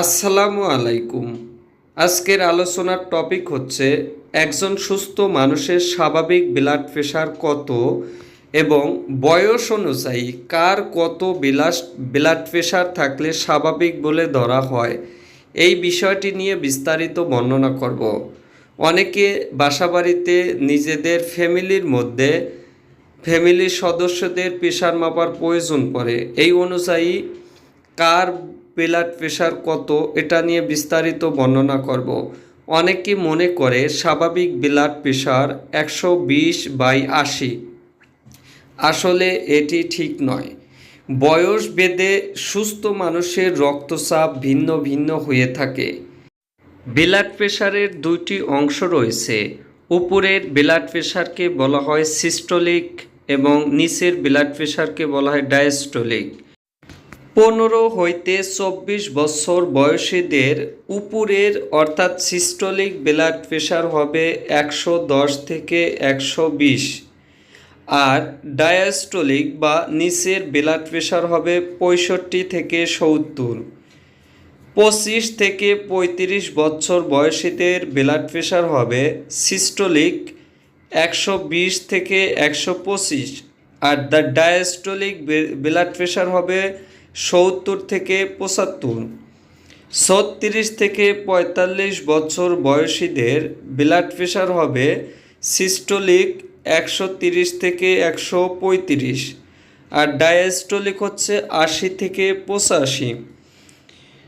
আসসালামু আলাইকুম। আজকের আলোচনার টপিক হচ্ছে, একজন সুস্থ মানুষের স্বাভাবিক ব্লাড প্রেশার কত এবং বয়স অনুযায়ী কার কত বিলাস ব্লাড প্রেশার থাকলে স্বাভাবিক বলে ধরা হয়। এই বিষয়টি নিয়ে বিস্তারিত বর্ণনা করব। অনেকে বাসাবাড়িতে নিজেদের ফ্যামিলির মধ্যে ফ্যামিলির সদস্যদের প্রেশার মাপার প্রয়োজন পড়ে। এই অনুযায়ী কার ব্লাড প্রেশার কত, এটা নিয়ে বিস্তারিত বর্ণনা করব। অনেকে মনে করে স্বাভাবিক ব্লাড প্রেশার একশো বিশ বাই আশি। আসলে এটি ঠিক নয়। বয়স ভেদে সুস্থ মানুষের রক্তচাপ ভিন্ন ভিন্ন হয়ে থাকে। ব্লাড প্রেশারের দুইটি অংশ রয়েছে। উপরের ব্লাড প্রেশারকে বলা হয় সিস্টোলিক এবং নিচের ব্লাড প্রেশারকে বলা হয় ডায়াস্টোলিক পনেরো হইতে চব্বিশ বছর বয়সীদের উপরের অর্থাৎ সিস্টোলিক ব্লাড প্রেশার হবে একশো দশ থেকে একশো বিশ। আর ডায়াস্টোলিক বা নিচের ব্লাড প্রেশার হবে পঁয়ষট্টি থেকে সত্তর। পঁচিশ থেকে পঁয়ত্রিশ বছর বয়সীদের ব্লাড প্রেশার হবে সিস্টোলিক একশো বিশ থেকে একশো পঁচিশ। আর দ্য ডায়াস্টোলিক ব্লাড প্রেশার হবে সত্তর থেকে পঁচাত্তর। ছত্রিশ থেকে পঁয়তাল্লিশ বছর বয়সীদের ব্লাড প্রেশার হবে সিস্টোলিক একশো তিরিশ থেকে একশো পঁয়ত্রিশ আর ডায়াস্টোলিক হচ্ছে আশি থেকে পঁচাশি।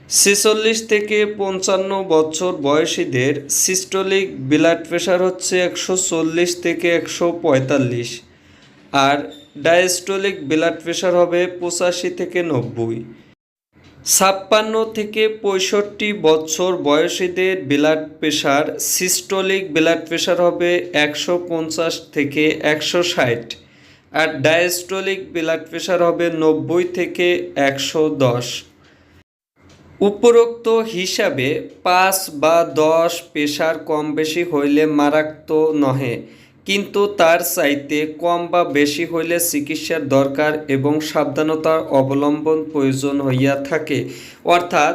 ছেচল্লিশ থেকে পঞ্চান্ন বছর বয়সীদের সিস্টোলিক ব্লাড প্রেশার হচ্ছে একশো চল্লিশ থেকে একশো পঁয়তাল্লিশ। আর ডায়াস্টোলিক ব্লাড প্রেশার হবে পঁচাশি থেকে নব্বই। ছাপ্পান্ন থেকে পঁয়ষট্টি বছর বয়সীদের blood pressure, systolic blood pressure হবে একশো পঞ্চাশ থেকে একশো ষাট আর ডায়াস্টোলিক ব্লাড প্রেশার হবে নব্বই থেকে একশো দশ। উপরোক্ত হিসাবে পাঁচ বা দশ প্রেশার কম বেশি হইলে মারাত্মক নহে। কিন্তু তার চাইতে কম বা বেশি হইলে চিকিৎসার দরকার এবং সাবধানতার অবলম্বন প্রয়োজন হইয়া থাকে। অর্থাৎ,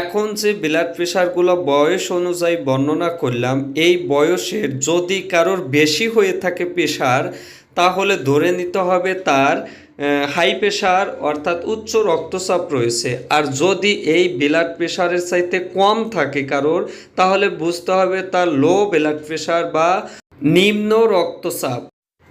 এখন যে ব্লাড প্রেশারগুলো বয়স অনুযায়ী বর্ণনা করলাম, এই বয়সের যদি কারোর বেশি হয়ে থাকে প্রেশার তাহলে ধরে নিতে হবে তার হাই প্রেশার অর্থাৎ উচ্চ রক্তচাপ রয়েছে। আর যদি এই ব্লাড প্রেশারের চাইতে কম থাকে কারোর, তাহলে বুঝতে হবে তার লো ব্লাড প্রেশার বা নিম্ন রক্তচাপ।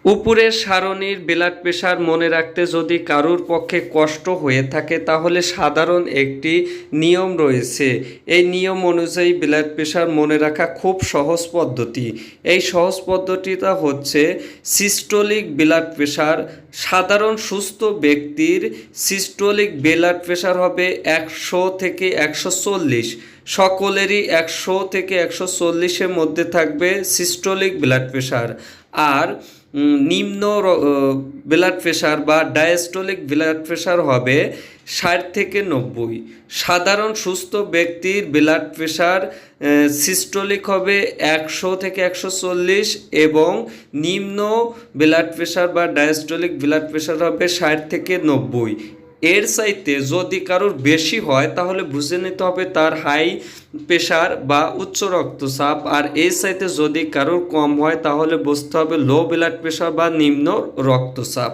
উপরের সারণীর ব্লাড প্রেশার মনে রাখতে যদি কারুর পক্ষে কষ্ট হয়ে থাকে, তাহলে সাধারণ একটি নিয়ম রয়েছে। এই নিয়ম অনুযায়ী ব্লাড প্রেশার মনে রাখা খুব সহজ পদ্ধতি। এই সহজ পদ্ধতিটা হচ্ছে সিস্টোলিক ব্লাড প্রেশার সাধারণ সুস্থ ব্যক্তির সিস্টোলিক ব্লাড প্রেশার হবে একশো থেকে একশো চল্লিশ। সকলেরই একশো থেকে একশো চল্লিশের মধ্যে থাকবে সিস্টোলিক ব্লাড প্রেশার আর নিম্ন ব্লাড প্রেশার বা ডায়াস্টোলিক ব্লাড প্রেশার হবে ষাট থেকে নব্বই। সাধারণ সুস্থ ব্যক্তির ব্লাড প্রেশার সিস্টোলিক হবে একশো থেকে একশো চল্লিশ এবং নিম্ন ব্লাড প্রেশার বা ডায়াস্টোলিক ব্লাড প্রেশার হবে ষাট থেকে নব্বই। এর চাইতে যদি কারোর বেশি হয়, তাহলে বুঝে নিতে হবে তার হাই প্রেশার বা উচ্চ রক্তচাপ। আর এর সাইতে যদি কারোর কম হয়, তাহলে বুঝতে হবে লো ব্লাড প্রেশার বা নিম্ন রক্তচাপ।